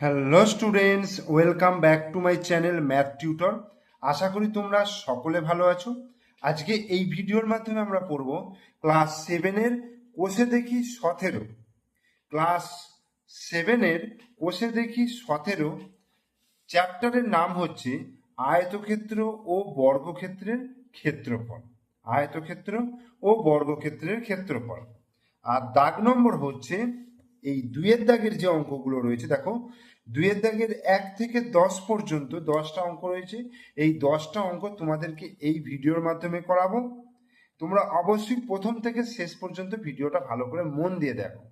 Hello students welcome back to my channel math tutor আশা করি তোমরা সকলে ভালো আছো। আজকে এই ভিডিওর মাধ্যমে আমরা পড়ব ক্লাস সেভেনের কোষে দেখি সতেরো। ক্লাস সেভেনের কোষে দেখি সতেরো। চ্যাপ্টারের নাম হচ্ছে আয়তক্ষেত্র ও বর্গক্ষেত্রের ক্ষেত্রফল। আয়তক্ষেত্র ও বর্গক্ষেত্রের ক্ষেত্রফল। আর দাগ নম্বর হচ্ছে, এই দুইয়ের দাগের যে অঙ্কগুলো রয়েছে, দেখো দুইয়ের দাগের এক থেকে দশ পর্যন্ত দশটা অঙ্ক রয়েছে। এই দশটা অঙ্ক তোমাদেরকে এই ভিডিওর মাধ্যমে করাবো। তোমরা অবশ্যই প্রথম থেকে শেষ পর্যন্ত ভিডিওটা ভালো করে মন দিয়ে দেখো।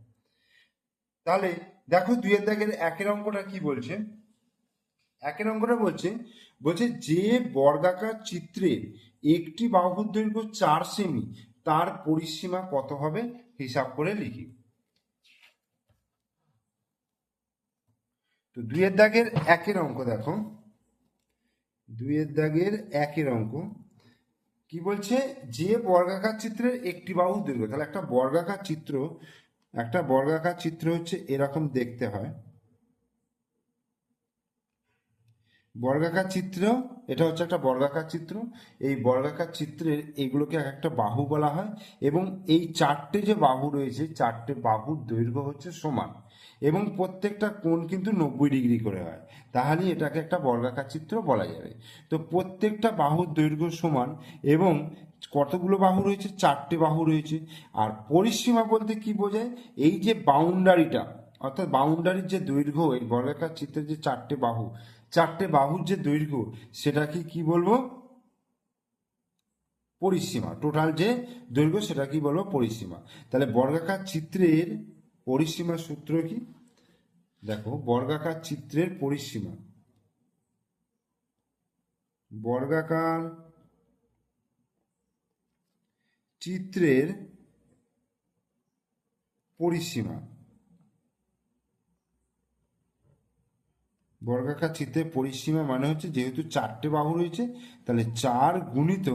তাহলে দেখো দুইয়ের দাগের একের অঙ্কটা কি বলছে? একের অঙ্কটা বলছে বলছে যে বর্গাকার চিত্রে একটি বাহুর দৈর্ঘ্য চার সেমি, তার পরিসীমা কত হবে? হিসাব করে লিখি। তো দুইয়ের দাগের একের অঙ্ক দেখো। দুইয়ের দাগের একের অঙ্ক। কি বলছে? যে বর্গাকার চিত্রের একটি বাহু দৈর্ঘ্য তাহলে একটা বর্গাকার চিত্র, একটা বর্গাকার চিত্র হচ্ছে এরকম দেখতে হয়। বর্গাকার চিত্র, এটা হচ্ছে একটা বর্গাকার চিত্র। এই বর্গাকার চিত্রের এগুলোকে এক একটা বাহু বলা হয় এবং এই চারটে যে বাহু রয়েছে, চারটে বাহুর দৈর্ঘ্য হচ্ছে সমান। এবং প্রত্যেকটা কোণ কিন্তু নব্বই ডিগ্রি করে হয়। তাহলে এটাকে একটা বর্গাকার চিত্র বলা যাবে। তো প্রত্যেকটা বাহুর দৈর্ঘ্য সমান এবং কতগুলো বাহু রয়েছে? চারটে বাহু রয়েছে। আর পরিসীমা বলতে কি বোঝায়? এই যে বাউন্ডারিটা, অর্থাৎ বাউন্ডারির যে দৈর্ঘ্য, এই বর্গাকার চিত্রের যে চারটে বাহু, চারটে বাহুর যে দৈর্ঘ্য, সেটাকে কি বলব? পরিসীমা, টোটাল যে দৈর্ঘ্য সেটা কি বলব পরিসীমা। তাহলে বর্গাকার চিত্রের পরিসীমা সূত্র কি? দেখো, বর্গাকার চিত্রের পরিসীমা। বর্গাকার চিত্রের পরিসীমা। বর্গাকার চিত্রের পরিসীমা মানে হচ্ছে যেহেতু চারটে বাহু রয়েছে, তাহলে চার গুণিত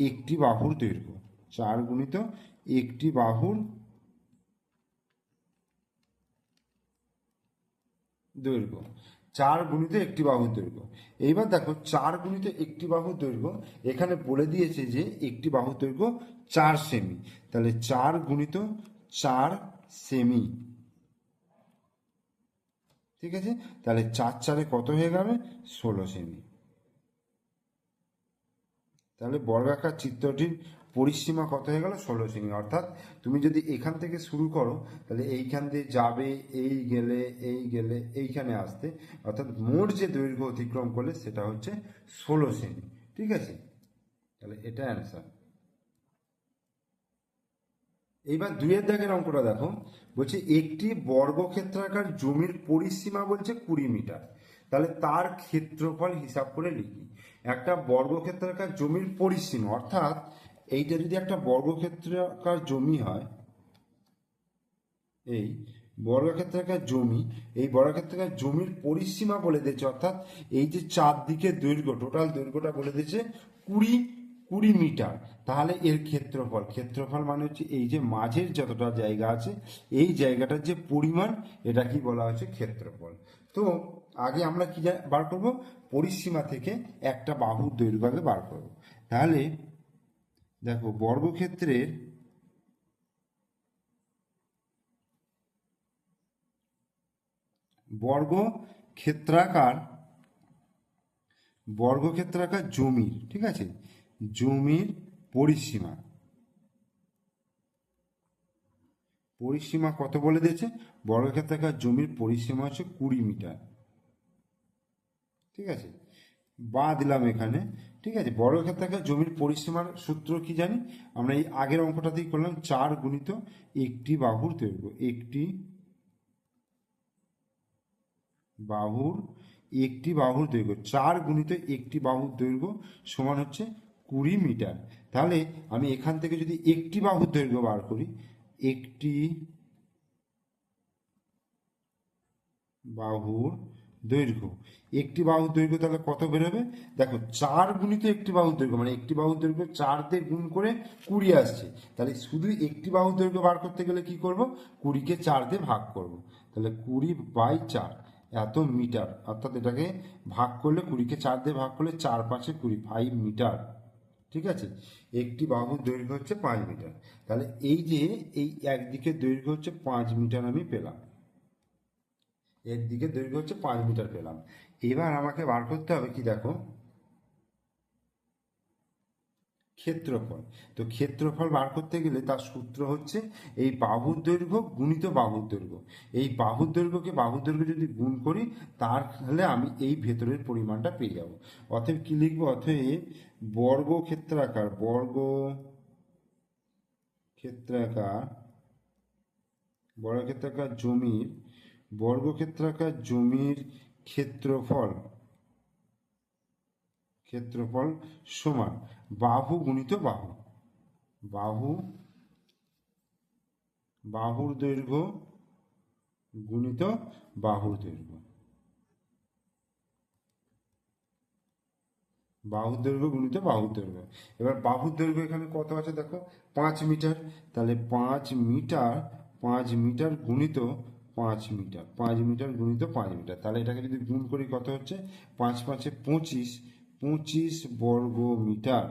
একটি বাহুর দৈর্ঘ্য। চার গুণিত একটি বাহুর দৈর্ঘ্য। চার গুণিত একটি বাহুর দৈর্ঘ্য। এইবার দেখো, চার গুণিত একটি বাহুর দৈর্ঘ্য, এখানে বলে দিয়েছে যে একটি বাহুর দৈর্ঘ্য চার সেমি। তাহলে চার গুণিত চার সেমি। ঠিক আছে? তাহলে চার চারে কত হয়ে যাবে ষোলো সেমি। তাহলে বর্গাকার চিত্রটির পরিসীমা কত হয়ে গেল? ষোলো সেমি অর্থাৎ তুমি যদি এখান থেকে শুরু করো, তাহলে এইখান দিয়ে যাবে, এই গেলে এই গেলে, এইখানে আসতে। অর্থাৎ মোট যে দৈর্ঘ্য অতিক্রম করলে সেটা হচ্ছে ষোলো সেমি ঠিক আছে? তাহলে এটা অ্যান্সার এইবার দুইয়ের দাগের অঙ্কটা দেখো। বলছে, একটি বর্গক্ষেত্রাকার জমির পরিসীমা বলছে কুড়ি মিটার। তাহলে তার ক্ষেত্রফল হিসাব করে লিখি। একটা বর্গক্ষেত্রাকার জমির পরিসীমা, অর্থাৎ এইটা যদি একটা বর্গক্ষেত্রাকার জমি হয়, এই বর্গক্ষেত্রাকার জমি, এই বর্গক্ষেত্রাকার জমির পরিসীমা বলে দিয়েছে, অর্থাৎ এই যে চারদিকে দৈর্ঘ্য টোটাল দৈর্ঘ্যটা বলে দিয়েছে কুড়ি কুড়ি মিটার, তাহলে এর ক্ষেত্রফল ক্ষেত্রফল মানে হচ্ছে এই যে মাঝের যতটা জায়গা আছে, এই জায়গাটার যে পরিমাণ, এটা কি বলা হচ্ছে ক্ষেত্রফল। তো আগে আমরা কি বার করব? পরিসীমা থেকে একটা বাহুর দৈর্ঘ্য বার করব। তাহলে দেখো বর্গক্ষেত্রের বর্গ ক্ষেত্রাকার বর্গক্ষেত্রাকার জমির, ঠিক আছে? জমির পরিসীমা। পরিসীমা কত বলে দিয়েছে? বর্গক্ষেত্রাকার জমির পরিসীমা হচ্ছে কুড়ি মিটার। ঠিক আছে? বা দিলাম এখানে। ঠিক আছে বর্গক্ষেত্রাকার জমির পরিসীমার সূত্র কি জানি? আমরা এই আগের অঙ্কটাতেই করলাম চার গুণিত একটি বাহুর দৈর্ঘ্য। একটি বাহুর একটি বাহুর দৈর্ঘ্য। চার গুণিত একটি বাহুর দৈর্ঘ্য সমান হচ্ছে কুড়ি মিটার। তাহলে আমি এখান থেকে যদি একটি বাহুর দৈর্ঘ্য বার করি, একটি বাহুর দৈর্ঘ্য। একটি বাহুর দৈর্ঘ্য তাহলে কত বেরোবে? দেখো, চার গুণিত একটি বাহুর দৈর্ঘ্য মানে একটি বাহুর দৈর্ঘ্য চার দিয়ে গুণ করে কুড়ি আসছে। তাহলে শুধু একটি বাহুর দৈর্ঘ্য বার করতে গেলে কি করব? কুড়িকে চার দিয়ে ভাগ করব। তাহলে কুড়ি বাই চার, এত মিটার। অর্থাৎ এটাকে ভাগ করলে কুড়িকে চার দিয়ে ভাগ করলে চার পাঁচে কুড়ি ফাইভ মিটার। ঠিক আছে? একটি বাহুর দৈর্ঘ্য হচ্ছে পাঁচ মিটার। তাহলে এই যে, এই একদিকে দৈর্ঘ্য হচ্ছে পাঁচ মিটার আমি পেলাম। এর দিকে দৈর্ঘ্য হচ্ছে পাঁচ মিটার পেলাম। এবার আমাকে বার করতে হবে কি দেখো? ক্ষেত্রফল। তো ক্ষেত্রফল বার করতে গেলে তার সূত্র হচ্ছে এই বাহুর দৈর্ঘ্য গুণিত বাহুর দৈর্ঘ্য। এই বাহুর দৈর্ঘ্যকে বাহুর দৈর্ঘ্য যদি গুণ করি তাহলে আমি এই ভেতরের পরিমাণটা পেয়ে যাব। অতএব কি লিখব? অতএব বর্গ ক্ষেত্রাকার বর্গ ক্ষেত্রাকার বর্গ ক্ষেত্রাকার জমির বর্গ ক্ষেত্রাকার জমির ক্ষেত্রফল ক্ষেত্রফল সমান বাহু গুণিত বাহু। বাহু, বাহুর দৈর্ঘ্য গুণিত বাহুর দৈর্ঘ্য। বাহুর দৈর্ঘ্য গুণিত বাহুর দৈর্ঘ্য। এবার বাহুর দৈর্ঘ্য এখানে কত আছে দেখো? পাঁচ মিটার। তাহলে পাঁচ মিটার পাঁচ মিটার গুণিত পাঁচ মিটার পাঁচ মিটার গুণিত পাঁচ মিটার। তাহলে এটাকে যদি গুণ করি কত হচ্ছে? পাঁচ পাঁচে পঁচিশ পঁচিশ বর্গ মিটার।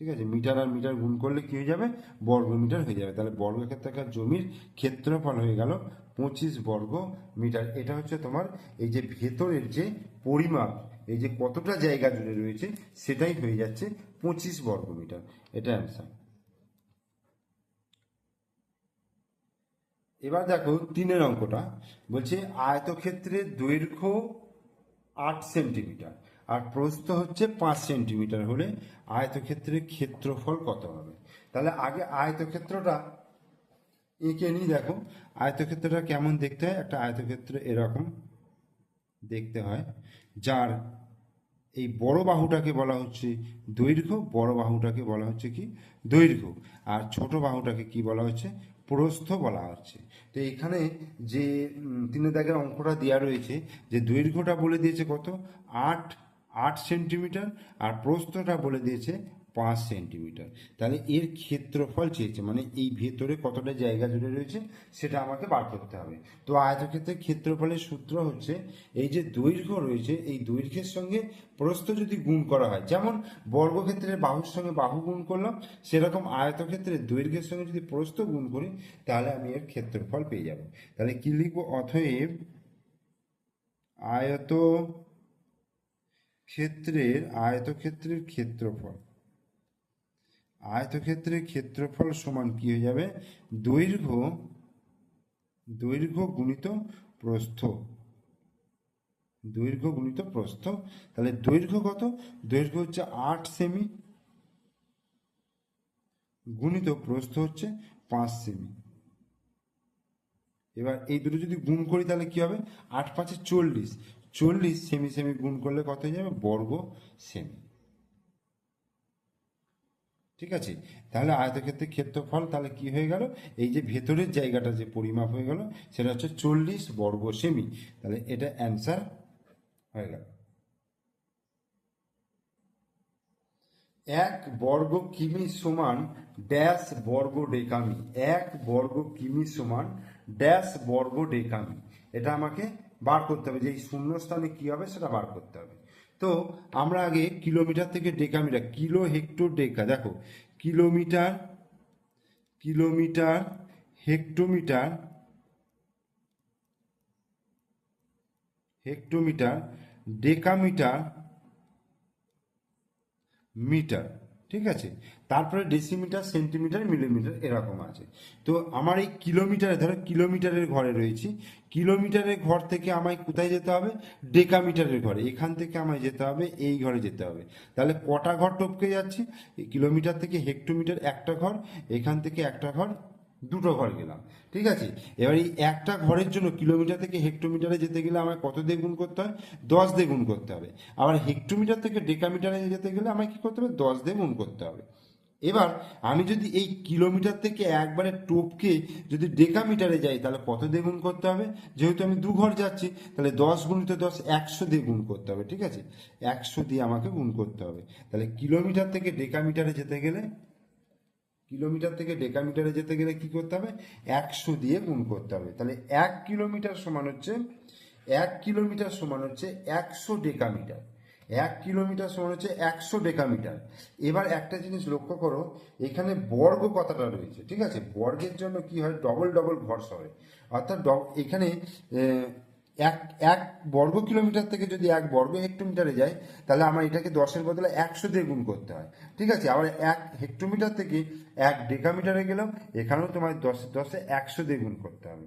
ঠিক আছে, মিটার আর মিটার গুণ করলে কি হয়ে যাবে? বর্গ মিটার হয়ে যাবে। তাহলে বর্গ ক্ষেত্রাকার জমির ক্ষেত্রফল হয়ে গেল পঁচিশ বর্গ মিটার। এটা হচ্ছে তোমার এই যে ভেতরের যে পরিমাপ, এই যে কতটা জায়গা জুড়ে রয়েছে, সেটাই হয়ে যাচ্ছে পঁচিশ বর্গ মিটার। এটা অ্যান্সার এবার দেখো তিনের অঙ্কটা। বলছে আয়তক্ষেত্রের দৈর্ঘ্য আট সেন্টিমিটার আর প্রস্থ হচ্ছে পাঁচ সেন্টিমিটার হলে আয়তক্ষেত্রের ক্ষেত্রফল কত হবে? তাহলে আগে আয়তক্ষেত্রটা এঁকে নিই, দেখো। আয়তক্ষেত্রটা কেমন দেখতে হয়? একটা আয়তক্ষেত্র এরকম দেখতে হয়, যার এই বড় বাহুটাকে বলা হচ্ছে দৈর্ঘ্য, বড় বাহুটাকে বলা হচ্ছে কি? দৈর্ঘ্য। আর ছোট বাহুটাকে কি বলা হচ্ছে? প্রস্থ বলা হচ্ছে। তো এখানে যে তিন তিনের দাগের অঙ্কটা দেওয়া রয়েছে, যে দৈর্ঘ্যটা বলে দিয়েছে কত? আট আট সেন্টিমিটার, আর প্রস্থটা বলে দিয়েছে পাঁচ সেন্টিমিটার। তাহলে এর ক্ষেত্রফল চেয়েছে মানে এই ভেতরে কতটা জায়গা জুড়ে রয়েছে সেটা আমাকে বার করতে হবে। তো আয়তক্ষেত্রের ক্ষেত্রফলের সূত্র হচ্ছে এই যে দৈর্ঘ্য রয়েছে, এই দৈর্ঘ্যের সঙ্গে প্রস্থ যদি গুণ করা হয়, যেমন বর্গক্ষেত্রের বাহুর সঙ্গে বাহু গুণ করলাম, সেরকম আয়তক্ষেত্রের দৈর্ঘ্যের সঙ্গে যদি প্রস্থ গুণ করি, তাহলে আমি এর ক্ষেত্রফল পেয়ে যাব। তাহলে কি লিখব? অথব আয়ত ক্ষেত্রের আয়তক্ষেত্রের ক্ষেত্রফল আয়তক্ষেত্রের ক্ষেত্রফল সমান কি হয়ে যাবে? দৈর্ঘ্য দৈর্ঘ্য গুণিত প্রস্থ। দৈর্ঘ্য গুণিত প্রস্থ। তাহলে দৈর্ঘ্য কত? দৈর্ঘ্য হচ্ছে আট সেমি। গুণিত প্রস্থ হচ্ছে পাঁচ সেমি। এবার এই দুটো যদি গুণ করি তাহলে কি হবে? আট পাঁচে চল্লিশ। চল্লিশ সেমি সেমি গুণ করলে কত হয়ে যাবে? বর্গ সেমি। ঠিক আছে? তাহলে আয়তক্ষেত্রের ক্ষেত্রফল তাহলে কি হয়ে গেল? এই যে ভেতরের জায়গাটা যে পরিমাপ হয়ে গেল, সেটা হচ্ছে চল্লিশ বর্গ সেমি। তাহলে এটা অ্যান্সার হয়ে গেল। এক বর্গ কিমি সমান ড্যাশ বর্গ ডেকামি। এক বর্গ কিমি সমান ড্যাশ বর্গ ডেকামি। এটা আমাকে বার করতে হবে। যে এই শূন্যস্থানে কি হবে, সেটা বার করতে হবে। তো আমরা আগে কিলোমিটার থেকে ডেকামিটার কিলো হেক্টর ডেকা, দেখো, kilometre kilometre, hectometre hectometre decametre metre. ঠিক আছে? তারপরে ডেসিমিটার সেন্টিমিটার মিলিমিটার এরকম আছে। তো আমার এই কিলোমিটারে ধরো কিলোমিটারের ঘরে রয়েছি। কিলোমিটারের ঘর থেকে আমায় কোথায় যেতে হবে? ডেকামিটারের ঘরে। এখান থেকে আমায় যেতে হবে, এই ঘরে যেতে হবে। তাহলে কটা ঘর টপকে যাচ্ছি? কিলোমিটার থেকে হেক্টোমিটার একটা ঘর, এখান থেকে একটা ঘর দুটো ঘর গেলাম। ঠিক আছে? এবার এই একটা ঘরের জন্য কিলোমিটার থেকে হেক্টোমিটারে যেতে গেলে আমায় কত দিয়ে গুণ করতে হয়? দশ দিয়ে গুণ করতে হবে। আবার হেক্টোমিটার থেকে ডেকামিটারে যেতে গেলে আমায় কী করতে হবে? দশ দিয়ে গুণ করতে হবে। এবার আমি যদি এই কিলোমিটার থেকে একবারে টোপকে যদি ডেকামিটারে যাই, তাহলে কত দিয়ে গুণ করতে হবে? যেহেতু আমি দু ঘর যাচ্ছি, তাহলে দশ গুণিত দশ, একশো দিয়ে গুণ করতে হবে। ঠিক আছে? একশো দিয়ে আমাকে গুণ করতে হবে। তাহলে কিলোমিটার থেকে ডেকামিটারে যেতে গেলে কিলোমিটার থেকে ডেকামিটারে যেতে গেলে কি করতে হবে? একশো দিয়ে গুণ করতে হবে। তাহলে এক কিলোমিটার সমান হচ্ছে, এক কিলোমিটার সমান হচ্ছে একশো ডেকামিটার। এক কিলোমিটার সমান হচ্ছে একশো ডেকামিটার। এবার একটা জিনিস লক্ষ্য করো, এখানে বর্গ কথাটা রয়েছে, ঠিক আছে? বর্গের জন্য কি হয়? ডবল ডবল ভরস হয় অর্থাৎ এখানে এক এক বর্গ কিলোমিটার থেকে যদি এক বর্গ হেক্টোমিটারে যায়, তাহলে আমার এটাকে দশের বদলে একশো দিয়ে গুণ করতে হয়। ঠিক আছে? আবার এক হেক্টোমিটার থেকে এক ডেকামিটারে গেলাম, এখানেও তোমার দশ, দশে একশো দিয়ে গুণ করতে হবে।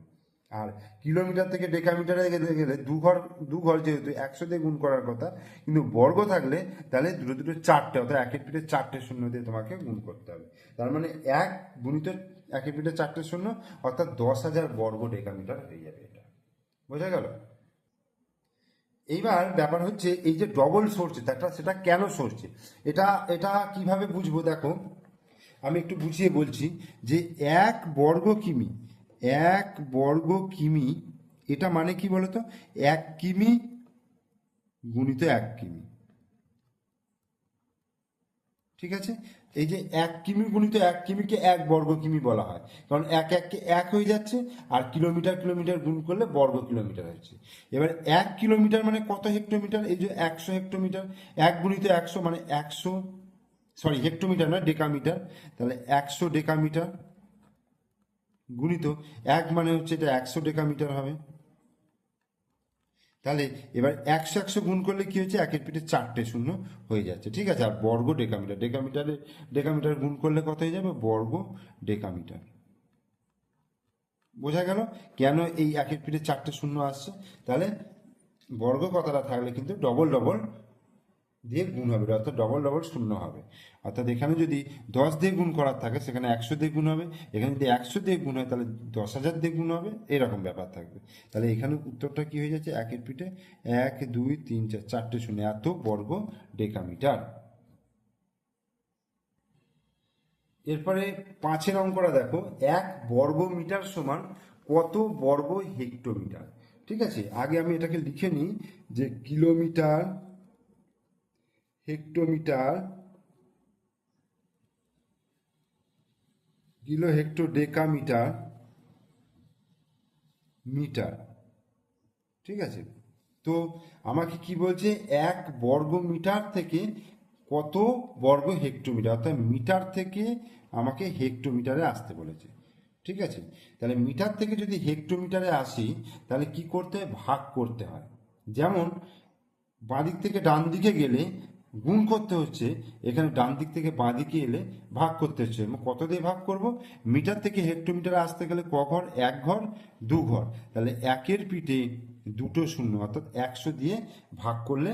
আর কিলোমিটার থেকে ডেকামিটারে গেলে গেলে দু ঘর দু ঘর যেহেতু একশো দিয়ে গুণ করার কথা, কিন্তু বর্গ থাকলে তাহলে দুটো দুটো চারটে, অর্থাৎ একের পিঠে চারটে শূন্য দিয়ে তোমাকে গুণ করতে হবে। তার মানে এক গুণিত একের পিঠে চারটে শূন্য, অর্থাৎ দশ হাজার বর্গ ডেকামিটার হয়ে যাবে। বোঝা গেল? এইবার ব্যাপার হচ্ছে, এই যে ডবল সরছে তাটা সেটা কেন সরছে এটা এটা কীভাবে বুঝব দেখো? আমি একটু বুঝিয়ে বলছি যে এক বর্গ কিমি, এক বর্গ কিমি, এটা মানে কি বলতো? এক কিমি গুণিত এক কিমি। ঠিক আছে? এই যে এক কিমি গুণিত এক কিমিকে এক বর্গ কিমি বলা হয়। কারণ এক এককে এক হয়ে যাচ্ছে আর কিলোমিটার কিলোমিটার গুণ করলে বর্গ কিলোমিটার হচ্ছে এবার এক কিলোমিটার মানে কত হেক্টোমিটার? এই যে একশো হেক্টোমিটার, এক গুণিত একশো মানে একশো, সরি, হেক্টোমিটার নয়, ডেকামিটার। তাহলে একশো ডেকামিটার গুণিত এক মানে হচ্ছে এটা একশো ডেকামিটার হবে। তাহলে এবার একশো একশো গুণ করলে কি হচ্ছে? একের পিঠে চারটে শূন্য হয়ে যাচ্ছে। ঠিক আছে? আর বর্গ ডেকামিটার, ডেকামিটারে, ডেকামিটার গুণ করলে কত হয়ে যাবে? বর্গ ডেকামিটার। বোঝা গেল? কেন এই একের পিঠে চারটে শূন্য আসছে? তাহলে বর্গ কথাটা থাকলে কিন্তু ডবল ডবল দিয়ে গুণ হবে, অর্থাৎ ডবল ডবল শূন্য হবে। অর্থাৎ এখানে যদি দশ দিয়ে গুণ করার থাকে, সেখানে একশো দিয়ে গুণ হবে। এখানে যদি একশো দিয়ে গুণ হয়, তাহলে দশ হাজার দিয়ে গুণ হবে। এরকম ব্যাপার থাকবে। তাহলে এখানে উত্তরটা কি হয়ে যাচ্ছে? একের পিঠে এক, দুই, তিন, চার, চারটে শূন্য। এত বর্গ ডেকামিটার। এরপরে পাঁচের অঙ্কটা দেখো। এক বর্গ মিটার সমান কত বর্গ হেক্টোমিটার? ঠিক আছে? আগে আমি এটাকে লিখে নিই যে kilometre hectometre kilo hecto decametre. Metre. ঠিক আছে? তো আমাকে কি বলছে, এক বর্গ মিটার থেকে কত বর্গ হেক্টোমিটার? অর্থাৎ মিটার থেকে আমাকে হেক্টোমিটারে আসতে বলেছে। ঠিক আছে? তাহলে মিটার থেকে যদি হেক্টোমিটারে আসি, তাহলে কি করতে হয়? ভাগ করতে হয়। যেমন বাঁদিক থেকে ডান দিকে গেলে গুণ করতে হচ্ছে, এখানে ডান দিক থেকে বাঁ দিকে এলে ভাগ করতে হচ্ছে। কত দিয়ে ভাগ করব? মিটার থেকে হেক্টোমিটারে আসতে গেলে ক ঘর? এক ঘর, দু ঘর। তাহলে একের পিঠে দুটো শূন্য, অর্থাৎ একশো দিয়ে ভাগ করলে,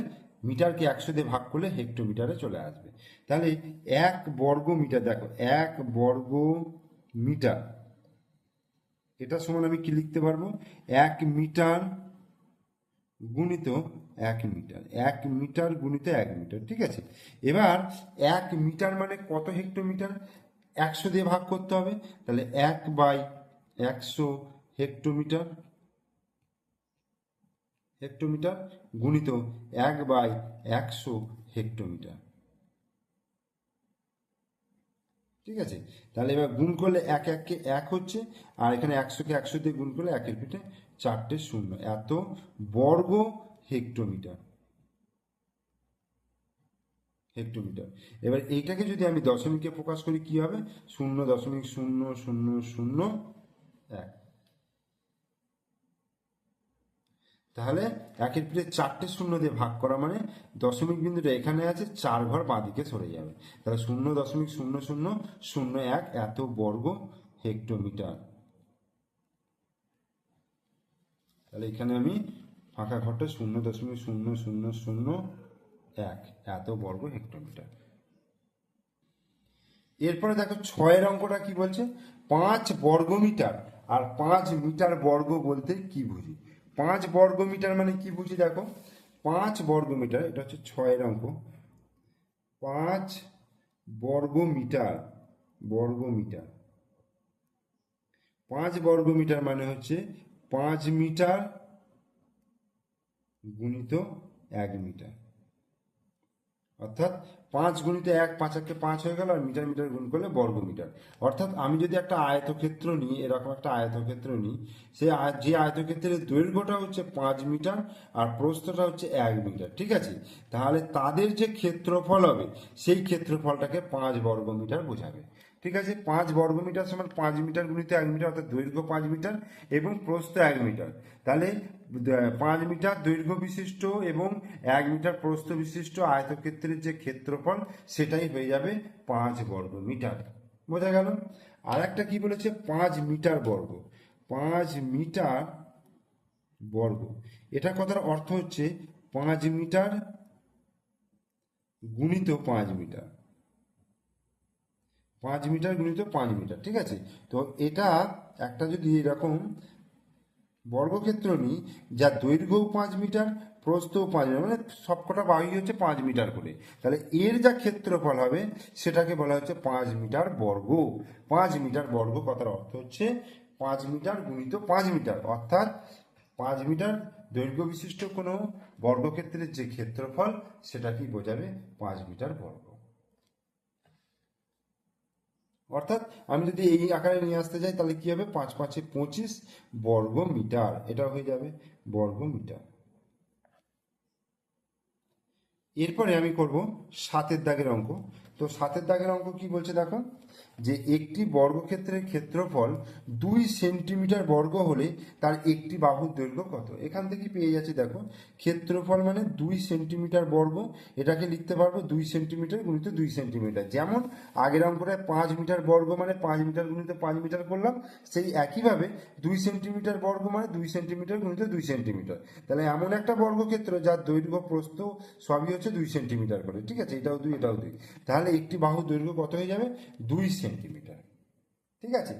মিটারকে একশো দিয়ে ভাগ করলে হেক্টোমিটারে চলে আসবে। তাহলে এক বর্গ মিটার, দেখো, এক বর্গ মিটার, এটা সমান আমি কি লিখতে পারব? এক মিটার গুণিত এক মিটার এক মিটার গুণিত এক মিটার, ঠিক আছে? এবার এক মিটার মানে কত হেক্টোমিটার? একশো দিয়ে ভাগ করতে হবে, তাহলে এক বাই একশো হেক্টোমিটার হেক্টোমিটার গুণিত এক বাই একশো হেক্টোমিটার। ঠিক আছে? তাহলে এবার গুণ করলে এক এককে এক হচ্ছে, আর এখানে একশোকে একশো দিয়ে গুণ করলে একের পিঠে চারটে শূন্য। এত বর্গ হেক্টোমিটার। হেক্টোমিটার। এবার এইটাকে যদি আমি দশমিকে প্রকাশ করি, কি হবে? শূন্য দশমিক শূন্য শূন্য শূন্য এক। তাহলে একের পিঠে চারটে শূন্য দিয়ে ভাগ করা মানে দশমিক বিন্দুটা এখানে আছে, চার ঘর বাঁদিকে সরে যাবে। তাহলে শূন্য দশমিক শূন্য শূন্য শূন্য এক এত বর্গ হেক্টোমিটার। তাহলে এখানে আমি ফাঁকা ঘরটা শূন্য দশমিক শূন্য শূন্য শূন্য এক, এত বর্গ হেক্টোমিটার এরপরে দেখো ছয়ের অঙ্কটা কি বলছে? পাঁচ বর্গ মিটার আর পাঁচ মিটার বর্গ বলতে কি বুঝি? পাঁচ বর্গ মিটার মানে কি বুঝি দেখো? পাঁচ বর্গ মিটার এটা হচ্ছে ছয়ের অঙ্ক। পাঁচ বর্গ মিটার বর্গ মিটার পাঁচ বর্গ মিটার মানে হচ্ছে পাঁচ মিটার গুণিত এক মিটার। অর্থাৎ পাঁচ গুণিত এক পাঁচ একে পাঁচ হয়ে গেল, আর মিটার মিটার গুণ করলে বর্গ মিটার অর্থাৎ আমি যদি একটা আয়তক্ষেত্র নিই, এরকম একটা আয়তক্ষেত্র নিই সেই আয়- যে আয়তক্ষেত্রের দৈর্ঘ্যটা হচ্ছে পাঁচ মিটার, আর প্রস্থটা হচ্ছে এক মিটার, ঠিক আছে? তাহলে তাদের যে ক্ষেত্রফল হবে, সেই ক্ষেত্রফলটাকে পাঁচ বর্গ মিটার বোঝাবে। ঠিক আছে? পাঁচ বর্গ মিটার সমান পাঁচ মিটার গুণিত এক মিটার, অর্থাৎ দৈর্ঘ্য পাঁচ মিটার এবং প্রস্থ এক মিটার। তাহলে পাঁচ মিটার দৈর্ঘ্য বিশিষ্ট এবং এক মিটার প্রস্থ বিশিষ্ট আয়তক্ষেত্রের যে ক্ষেত্রফল, সেটাই হয়ে যাবে পাঁচ বর্গ মিটার বোঝা গেল? আর একটা কি বলেছে? পাঁচ মিটার বর্গ। পাঁচ মিটার বর্গ। এটা কথার অর্থ হচ্ছে পাঁচ মিটার গুণিত পাঁচ মিটার। পাঁচ মিটার গুণিত পাঁচ মিটার, ঠিক আছে? তো এটা একটা যদি এরকম বর্গক্ষেত্র নিই, যার দৈর্ঘ্যও পাঁচ মিটার, প্রস্থও পাঁচ মিটার মানে সবকটা বাহুই হচ্ছে পাঁচ মিটার করে। তাহলে এর যা ক্ষেত্রফল হবে, সেটাকে বলা হচ্ছে পাঁচ মিটার বর্গ। পাঁচ মিটার বর্গ কথার অর্থ হচ্ছে পাঁচ মিটার গুণিত পাঁচ মিটার। অর্থাৎ পাঁচ মিটার দৈর্ঘ্য বিশিষ্ট কোনো বর্গক্ষেত্রের যে ক্ষেত্রফল সেটাকেই বোঝাবে? পাঁচ মিটার বর্গ। অর্থাৎ আমি যদি এই আকারে নিয়ে আসতে যাই, তাহলে কি হবে? পাঁচ পাঁচে পঁচিশ বর্গ মিটার এটা হয়ে যাবে বর্গ মিটার এরপরে আমি করব সাতের দাগের অঙ্ক। তো সাতের দাগের অঙ্ক কি বলছে দেখো? যে একটি বর্গক্ষেত্রের ক্ষেত্রফল দুই সেন্টিমিটার বর্গ হলে তার একটি বাহুর দৈর্ঘ্য কত? এখান থেকে পেয়ে যাচ্ছে, দেখো, ক্ষেত্রফল মানে দুই সেন্টিমিটার বর্গ। এটাকে লিখতে পারব দুই সেন্টিমিটার গুণিত দুই সেন্টিমিটার। যেমন আগের অঙ্কটায় পাঁচ মিটার বর্গ মানে পাঁচ মিটার গুণিত পাঁচ মিটার করলাম, সেই একইভাবে দুই সেন্টিমিটার বর্গ মানে দুই সেন্টিমিটার গুণিত দুই সেন্টিমিটার। তাহলে এমন একটা বর্গক্ষেত্র যার দৈর্ঘ্য প্রস্থ সবই হচ্ছে দুই সেন্টিমিটার করে। ঠিক আছে? এটাও দুই এটাও দুই। তাহলে একটি বাহুর দৈর্ঘ্য কত হয়ে যাবে? দুই সেন্টিমিটার ঠিক আছে?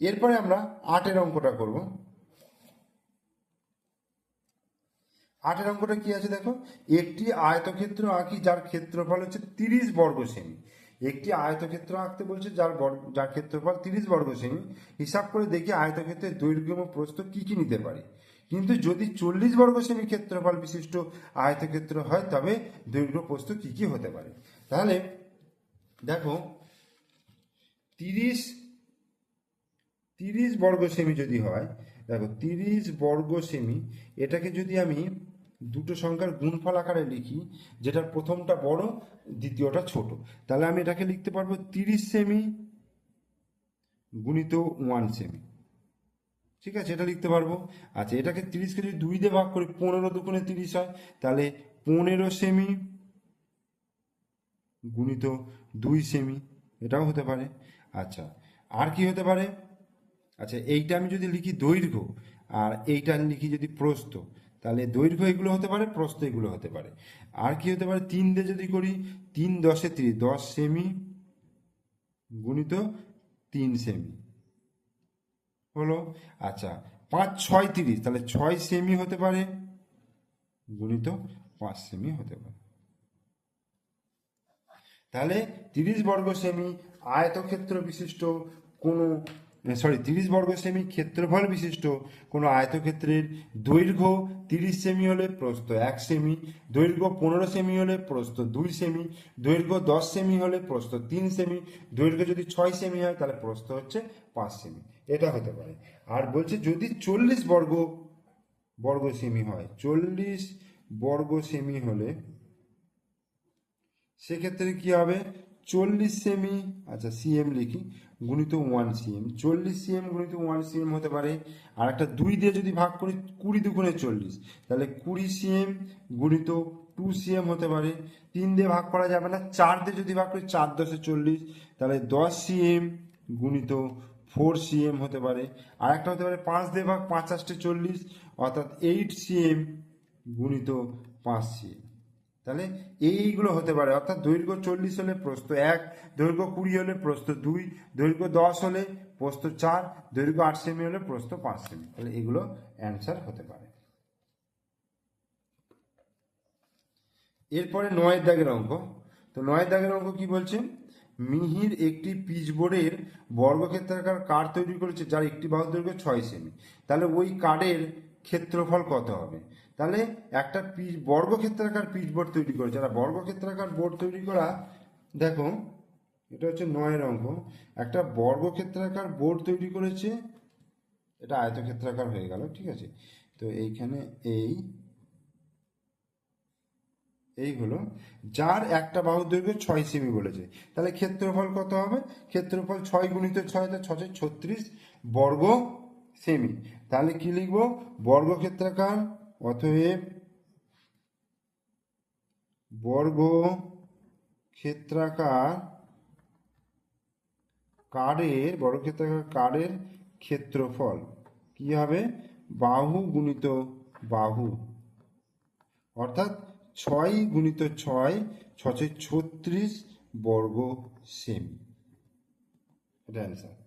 এরপরে আমরা আটের অঙ্কটা করব। আটের অঙ্কটা কি আছে দেখো? একটি আয়তক্ষেত্র আঁকি যার ক্ষেত্রফল হচ্ছে তিরিশ বর্গ সেমি একটি আয়তক্ষেত্র আঁকতে বলছে যার বর্গ যার ক্ষেত্রফল তিরিশ বর্গ সেমি হিসাব করে দেখি আয়তক্ষেত্রের দৈর্ঘ্য এবং প্রস্থ কি কি নিতে পারে। কিন্তু যদি চল্লিশ বর্গ সেমি ক্ষেত্রফল বিশিষ্ট আয়তক্ষেত্র হয়, তবে দৈর্ঘ্য প্রস্থ কি কি হতে পারে? তাহলে দেখো তিরিশ তিরিশ বর্গ সেমি যদি হয়, দেখো তিরিশ বর্গ সেমি, এটাকে যদি আমি দুটো সংখ্যার গুণফল আকারে লিখি যেটার প্রথমটা বড়, দ্বিতীয়টা ছোট, তাহলে আমি এটাকে লিখতে পারব তিরিশ সেমি গুণিত ওয়ান সেমি। ঠিক আছে, এটা লিখতে পারব? আচ্ছা এটাকে তিরিশকে যদি দুই দিয়ে ভাগ করি, পনেরো দুগুণে তিরিশ হয়, তাহলে পনেরো সেমি গুণিত দুই সেমি, এটাও হতে পারে। আচ্ছা আর কি হতে পারে? আচ্ছা এইটা আমি যদি লিখি দৈর্ঘ্য, আর এইটা লিখি যদি প্রস্থ, তাহলে দৈর্ঘ্য এগুলো হতে পারে, প্রস্থ এগুলো হতে পারে। আর কি হতে পারে? তিন দিয়ে যদি করি, তিন দশে তিরিশ, দশ সেমি গুণিত তিন সেমি। হলো? আচ্ছা পাঁচ, ছয়, তিরিশ, তাহলে ছয় সেমি হতে পারে, গুণিত পাঁচ সেমি হতে পারে। তাহলে তিরিশ বর্গ সেমি আয়তক্ষেত্র বিশিষ্ট কোনো সরি তিরিশ বর্গ সেমি ক্ষেত্রফল বিশিষ্ট কোনো আয়তক্ষেত্রের দৈর্ঘ্য তিরিশ সেমি হলে প্রস্থ এক সেমি, দৈর্ঘ্য পনেরো সেমি হলে প্রস্থ দুই সেমি, দৈর্ঘ্য দশ সেমি হলে প্রস্থ তিন সেমি, দৈর্ঘ্য যদি ছয় সেমি হয় তাহলে প্রস্থ হচ্ছে পাঁচ সেমি। এটা হতে পারে। আর বলছে যদি চল্লিশ বর্গ বর্গ সেমি হয়, চল্লিশ বর্গ সেমি হলে সেক্ষেত্রে কি হবে? চল্লিশ সেমি আচ্ছা সিএম লিখি, গুণিত ওয়ান সিএম চল্লিশ সিএম গুণিত ওয়ান সিএম হতে পারে, আর একটা দুই দিয়ে যদি ভাগ করি, কুড়ি দুগুণে চল্লিশ। তাহলে কুড়ি সিএম গুণিত টু সিএম হতে পারে। তিন দিয়ে ভাগ করা যাবে না, চার দিয়ে যদি ভাগ করি, চার দশে চল্লিশ। তাহলে দশ সিএম গুণিত ফোর সিএম হতে পারে। আর একটা হতে পারে, পাঁচ দিয়ে ভাগ, পাঁচ আষ্টে চল্লিশ। অর্থাৎ এইট সিএম গুণিত পাঁচ সিএম তাহলে এইগুলো হতে পারে। অর্থাৎ দৈর্ঘ্য চল্লিশ হলে প্রস্থ এক, দৈর্ঘ্য কুড়ি হলে প্রস্থ দুই, দৈর্ঘ্য দশ হলে প্রস্থ চার, দৈর্ঘ্য আট সেমি হলে প্রস্থ পাঁচ সেমি। তাহলে এগুলো অ্যান্সার হতে পারে। এরপরে নয়ের দাগের অঙ্ক। তো নয়ের দাগের অঙ্ক কি বলছে? মিহির একটি পিচবোর্ডের বর্গক্ষেত্রাকার কার্ড তৈরি করেছে, যার একটি বাহুর দৈর্ঘ্য ছয় সেমি। তাহলে ওই কার্ডের ক্ষেত্রফল কত হবে? তাহলে একটা পিচ, বর্গক্ষেত্রাকার পিচ বোর্ড তৈরি করে। যারা বর্গক্ষেত্রাকার বোর্ড তৈরি করা, দেখো, এটা হচ্ছে নয়ের অঙ্ক। একটা বর্গক্ষেত্রাকার বোর্ড তৈরি করেছে, এটা আয়তক্ষেত্রাকার হয়ে গেল, ঠিক আছে? তো এইখানে এই এই হলো, যার একটা বাহুর দৈর্ঘ্য ছয় সেমি বলেছে। তাহলে ক্ষেত্রফল কত হবে? ক্ষেত্রফল ছয় গুণিত ছয় তো ছয় ছত্রিশ বর্গ সেমি। তাহলে কি লিখব? বর্গক্ষেত্রাকার অতএব বর্গ ক্ষেত্রাকার কারের, বর্গক্ষেত্রাকার কারের ক্ষেত্রফল কি হবে? বাহু গুণিত বাহু। অর্থাৎ ছয় গুণিত ছয় ছশো ছত্রিশ বর্গ সেমি। এটা অ্যান্সার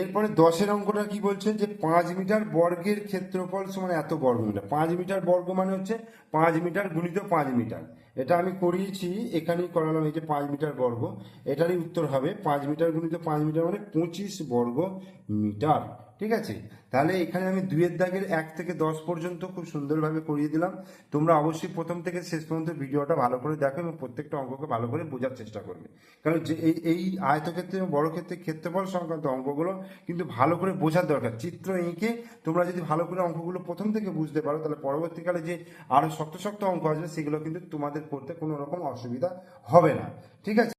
এরপরে দশের অঙ্কটা কি বলছেন যে পাঁচ মিটার বর্গের ক্ষেত্রফল সমান এত বর্গ মিটার? পাঁচ মিটার বর্গ মানে হচ্ছে পাঁচ মিটার গুণিত পাঁচ মিটার। এটা আমি করিয়েছি, এখানেই করালাম এই যে পাঁচ মিটার বর্গ। এটারই উত্তর হবে, পাঁচ মিটার গুণিত পাঁচ মিটার মানে পঁচিশ বর্গ মিটার। ঠিক আছে? তাহলে এখানে আমি দুইয়ের দাগের এক থেকে দশ পর্যন্ত খুব সুন্দরভাবে করিয়ে দিলাম। তোমরা অবশ্যই প্রথম থেকে শেষ পর্যন্ত ভিডিওটা ভালো করে দেখো এবং প্রত্যেকটা অঙ্ককে ভালো করে বোঝার চেষ্টা করবে। কারণ যে এই এই আয়তক্ষেত্রে এবং বড় ক্ষেত্রে ক্ষেত্রফল সংক্রান্ত অঙ্কগুলো কিন্তু ভালো করে বোঝার দরকার। চিত্র এঁকে তোমরা যদি ভালো করে অঙ্কগুলো প্রথম থেকে বুঝতে পারো, তাহলে পরবর্তীকালে যে আরও শক্ত শক্ত অঙ্ক আসবে, সেগুলো কিন্তু তোমাদের করতে কোনো রকম অসুবিধা হবে না। ঠিক আছে?